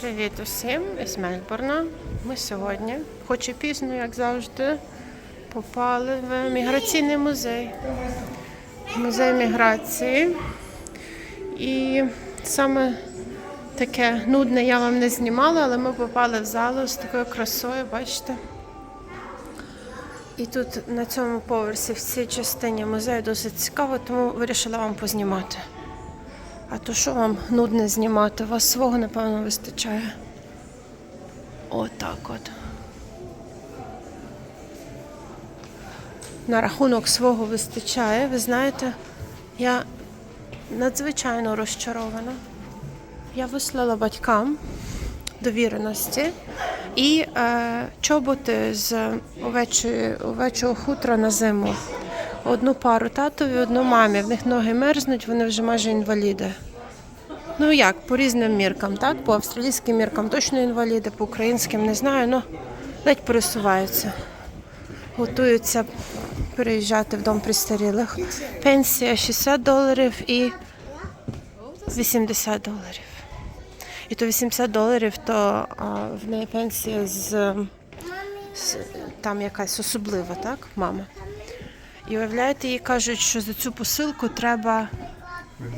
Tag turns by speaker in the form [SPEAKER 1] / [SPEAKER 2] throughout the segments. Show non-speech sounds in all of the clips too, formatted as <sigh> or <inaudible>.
[SPEAKER 1] Привіт усім із Мельбурна. Ми сьогодні, хоч і пізно, як завжди, попали в міграційний музей. Музей міграції. І саме таке нудне я вам не знімала, але ми попали в залу з такою красою, бачите? І тут на цьому поверсі в цій частині музею досить цікаво, тому вирішила вам познімати. А то що вам нудне знімати? У вас свого, напевно, вистачає. Отак от. На рахунок свого вистачає. Ви знаєте, я надзвичайно розчарована. Я вислала батькам довіреності і е, чоботи з овечого хутра на зиму. Одну пару татові, одну мамі. В них ноги мерзнуть, вони вже майже інваліди. Ну як, по різним міркам, так? По австралійським міркам точно інваліди, по українським не знаю, ну ледь пересуваються. Готуються переїжджати в дом престарілих. Пенсія 60 доларів і 80 доларів. І то 80 доларів, то а, в неї пенсія з, з там якась особлива, так, мама. І уявляєте, їй кажуть, що за цю посилку треба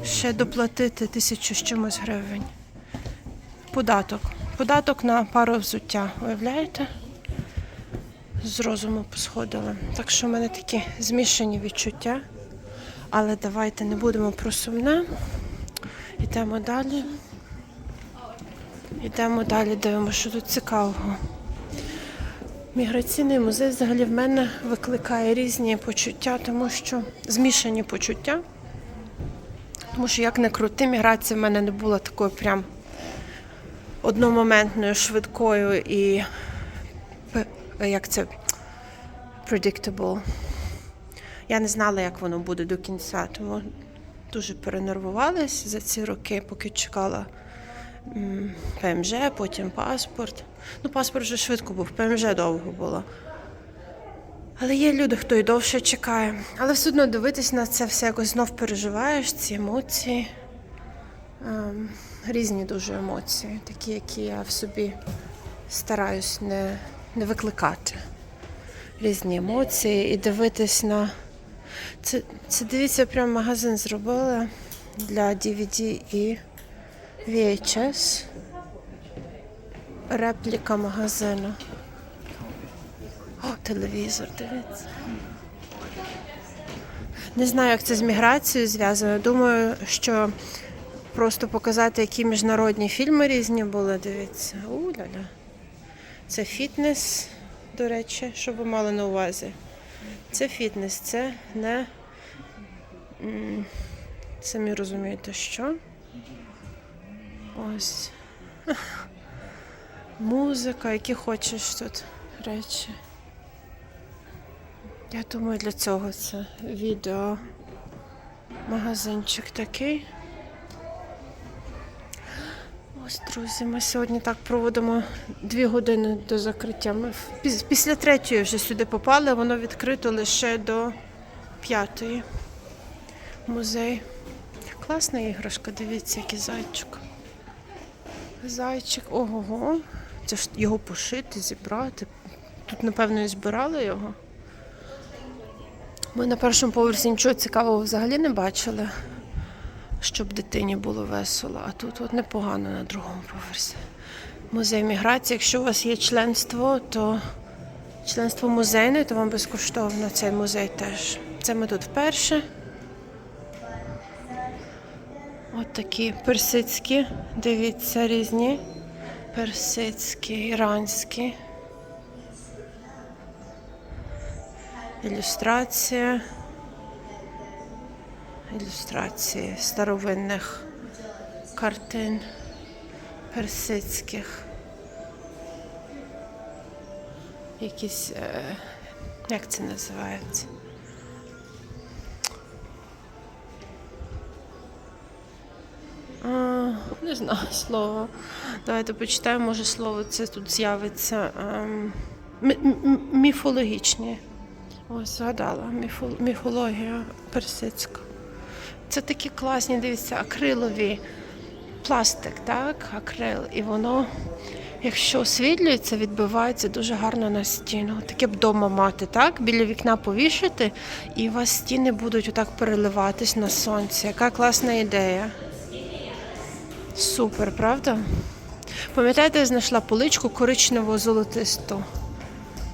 [SPEAKER 1] ще доплатити тисячу з чимось гривень. Податок. Податок на пару взуття. Уявляєте? З розуму посходили. Так що в мене такі змішані відчуття. Але давайте не будемо про сумне. Йдемо далі. Йдемо далі, дивимося, що тут цікавого. Міграційний музей взагалі в мене викликає різні почуття, тому що змішані почуття. Тому що як не крути, міграція в мене не була такою прям одномоментною, швидкою і як це predictable. Я не знала, як воно буде до кінця, тому дуже перенервувалась за ці роки, поки чекала ПМЖ, потім паспорт. Ну, паспорт вже швидко був, ПМЖ довго було. Але є люди, хто і довше чекає. Але все одно дивитись на це все якось знов переживаєш, ці емоції. Ем, різні дуже емоції, такі, які я в собі стараюсь не, не викликати. Різні емоції і дивитись на. Це, це дивіться, прям магазин зробили для DVD і VHS. Репліка магазину. О, телевізор, дивіться. Не знаю, як це з міграцією зв'язано. Думаю, що просто показати, які міжнародні фільми різні були, дивіться. У-ля-ля. Це фітнес, до речі, щоб ви мали на увазі. Це фітнес, це не. Самі розумієте, що. Ось. Музика, які хочеш тут речі. Я думаю, для цього це відео. Магазинчик такий. Ось, друзі, ми сьогодні так проводимо дві години до закриття. Ми після третьої вже сюди попали, воно відкрито лише до п'ятої. Музей. Класна іграшка, дивіться, який зайчик. Зайчик, ого. Це ж його пошити, зібрати. Тут, напевно, і збирали його. Ми на першому поверсі нічого цікавого взагалі не бачили, щоб дитині було весело. А тут от непогано на другому поверсі. Музей міграції. Якщо у вас є членство, то членство музейне, то вам безкоштовно цей музей теж. Це ми тут вперше. От такі персидські, дивіться, різні. Персидські, іранські. Ілюстрація. Ілюстрації старовинних картин персидських. Якісь, е, як це називається? Не знаю <laughs> слово. Давайте почитаємо, може слово це тут з'явиться. Ем, мі- мі- міфологічні. Ось згадала. Міфологія персидська. Це такі класні, дивіться, акрилові пластик, так, акрил, і воно, якщо освітлюється, відбивається дуже гарно на стіну. Таке б вдома мати, так? Біля вікна повішати, і у вас стіни будуть отак переливатись на сонці. Яка класна ідея. Супер, правда? Пам'ятаєте, я знайшла поличку коричнево золотисту.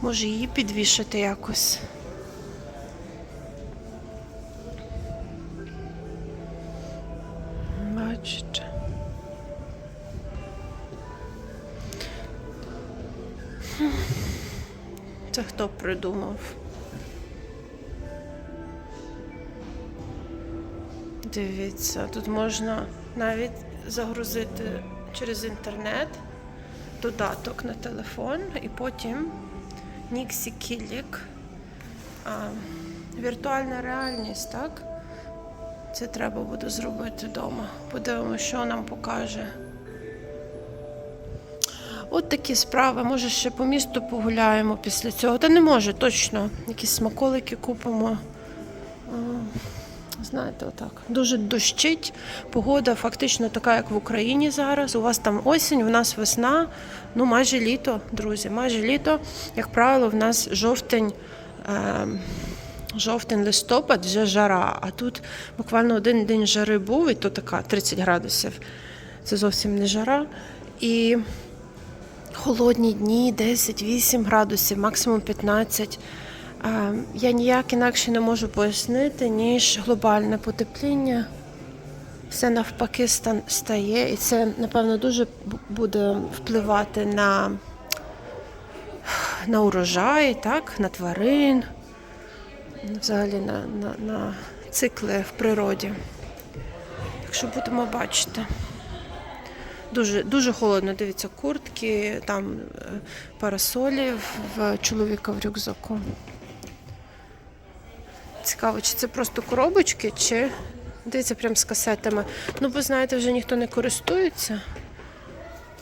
[SPEAKER 1] Може її підвішати якось. Бачите. Це хто придумав? Дивіться, тут можна навіть загрузити через інтернет додаток на телефон і потім Ніксі Кілік. Віртуальна реальність, так? Це треба буде зробити вдома. Подивимося, що нам покаже. От такі справи. Може, ще по місту погуляємо після цього. Та не може, точно. Якісь смаколики купимо. Знаєте, отак. Дуже дощить. Погода фактично така, як в Україні зараз. У вас там осінь, у нас весна, ну майже літо, друзі, майже літо. Як правило, в нас жовтень. Е- Жовтень, листопад вже жара, а тут буквально один день жари був, і то така 30 градусів. Це зовсім не жара. І холодні дні 10-8 градусів, максимум 15. Я ніяк інакше не можу пояснити, ніж глобальне потепління. Все навпаки стає, і це, напевно, дуже буде впливати на, на урожай, так, на тварин взагалі на, на, на цикли в природі. Так що будемо бачити. Дуже, дуже холодно, дивіться, куртки, там е, парасолі в чоловіка в рюкзаку. Цікаво, чи це просто коробочки, чи дивіться прям з касетами. Ну, бо знаєте, вже ніхто не користується.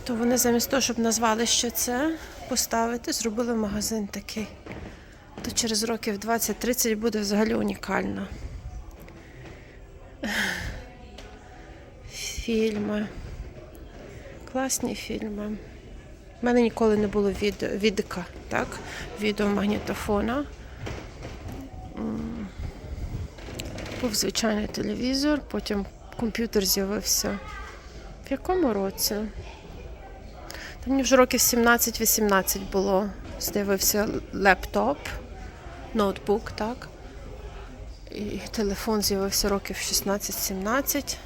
[SPEAKER 1] То вони замість того, щоб назвали ще це, поставити, зробили магазин такий то через років 20-30 буде взагалі унікально. Фільми. Класні фільми. У мене ніколи не було від, відика, так? Відеомагнітофона. Був звичайний телевізор, потім комп'ютер з'явився. В якому році? Та мені вже років 17-18 було. З'явився лептоп, ноутбук, так. І телефон з'явився років 16-17.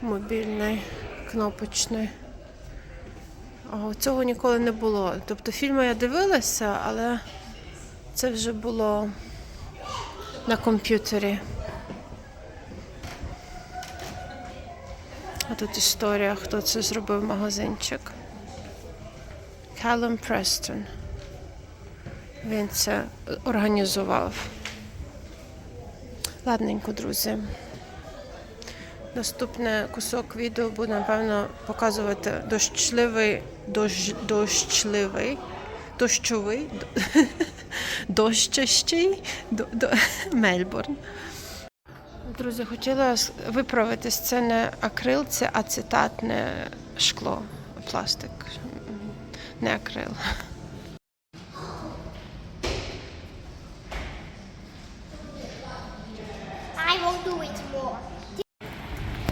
[SPEAKER 1] Мобільний, кнопочний. А цього ніколи не було. Тобто фільми я дивилася, але це вже було на комп'ютері. А тут історія, хто це зробив магазинчик. Калум Престон. Він це організував. Ладненько, друзі. Наступний кусок відео буде, напевно, показувати дощливий, дощ, дощливий, дощовий, дощащий до, до, <laughs> Мельбурн. Друзі, хотіла виправитись. Це не акрил, це ацетатне шкло, пластик, не акрил.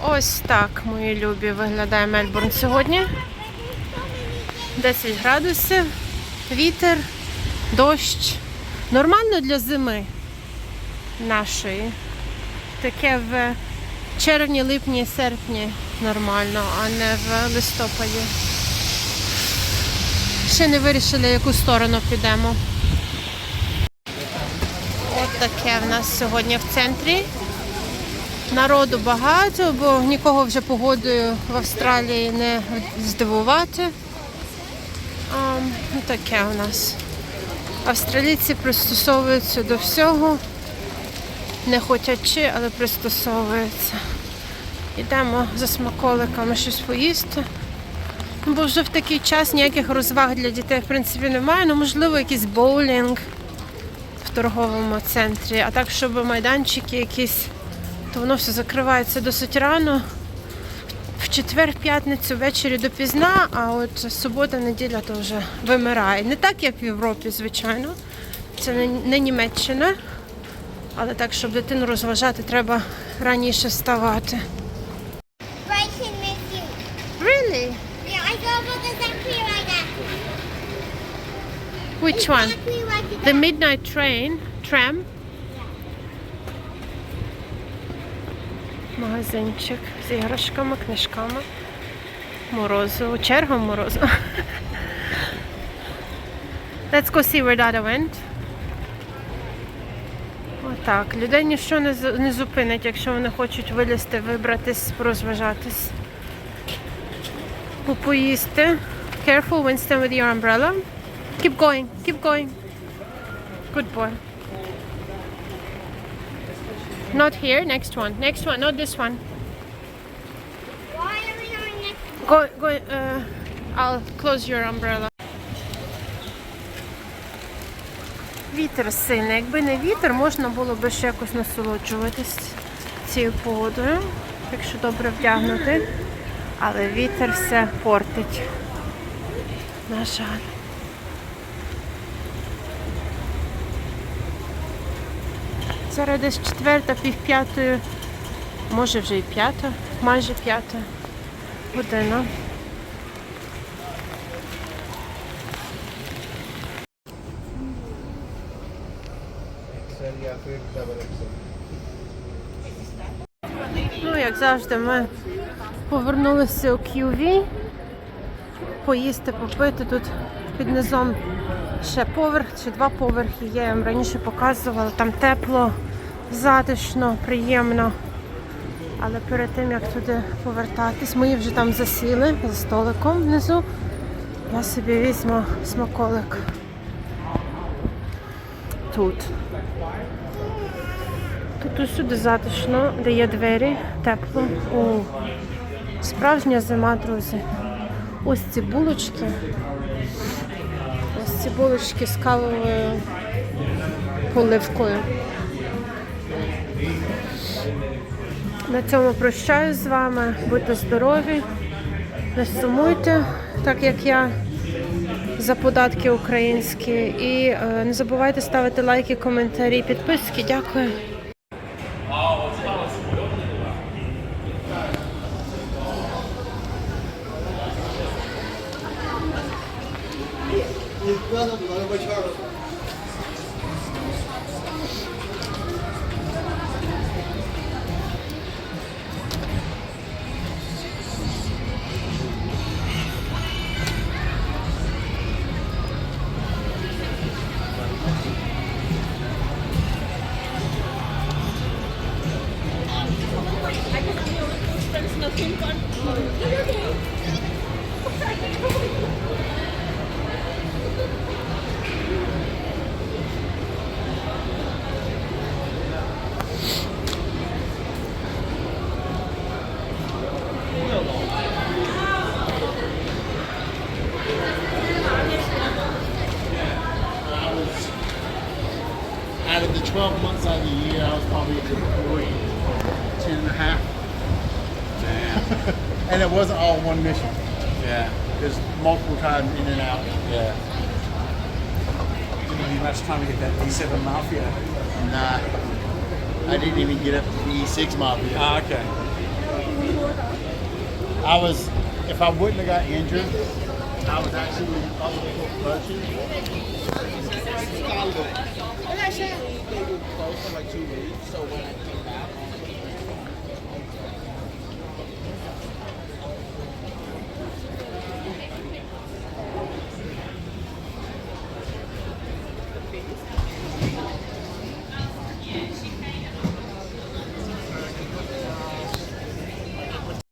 [SPEAKER 1] Ось так, мої любі, виглядає Мельбурн сьогодні. 10 градусів, вітер, дощ. Нормально для зими нашої. Таке в червні, липні, серпні нормально, а не в листопаді. Ще не вирішили, яку сторону підемо. От таке в нас сьогодні в центрі. Народу багато, бо нікого вже погодою в Австралії не здивувати. А, таке у нас. Австралійці пристосовуються до всього, не хотячи, але пристосовуються. Йдемо за смаколиками щось поїсти. Ну, бо вже в такий час ніяких розваг для дітей в принципі немає. Ну, можливо, якийсь боулінг в торговому центрі, а так, щоб майданчики якісь то воно все закривається досить рано. Четвер, п'ятницю ввечері допізна, а от субота, неділя то вже вимирає. Не так, як в Європі, звичайно. Це не, не Німеччина. Але так, щоб дитину розважати, треба раніше вставати. Really?
[SPEAKER 2] Yeah, I go.
[SPEAKER 1] Which one? The midnight train, tram. Магазинчик з іграшками, книжками. Морозиво. Черга морозиво. Let's go see where Dada went. Отак. Людей ніщо не, не зупинить, якщо вони хочуть вилізти, вибратись, порозважатись. Попоїсти. Careful, Winston, with your umbrella. Keep going, keep going. Good boy. Not here, next one. Next one, not this one.
[SPEAKER 2] Why are we going next?
[SPEAKER 1] Go, go, uh, I'll close your umbrella. Вітер сильний. Якби не вітер, можна було би ще якось насолоджуватись цією погодою, якщо добре вдягнути. Але вітер все портить. На жаль. Зараз десь четверта, пів п'ятої, може вже і п'ята, майже п'ята година. Ну, як завжди, ми повернулися у QV. Поїсти, попити. Тут під низом ще поверх чи два поверхи. Я вам раніше показувала. Там тепло, затишно, приємно. Але перед тим як туди повертатись, ми вже там засіли за столиком внизу. Я собі візьму смаколик тут. Тут усюди затишно, де є двері, тепло. О, справжня зима, друзі. Ось ці булочки. Ось ці булочки з кавовою поливкою. На цьому прощаюсь з вами. Будьте здорові, не сумуйте, так як я за податки українські. І е, не забувайте ставити лайки, коментарі, підписки. Дякую.
[SPEAKER 3] Out of the 12 months out of the year, I was probably employed 10 and a half. <laughs> and it wasn't all one mission.
[SPEAKER 4] Yeah,
[SPEAKER 3] There's multiple times in and out.
[SPEAKER 4] yeah. Didn't have much time to get that D7 Mafia.
[SPEAKER 3] Nah, I didn't even get up to the E6 Mafia.
[SPEAKER 4] Ah, okay.
[SPEAKER 3] I was, if I wouldn't have got injured, I was actually up for luncheon. Scholar. And
[SPEAKER 2] they were close for like two weeks, so when I came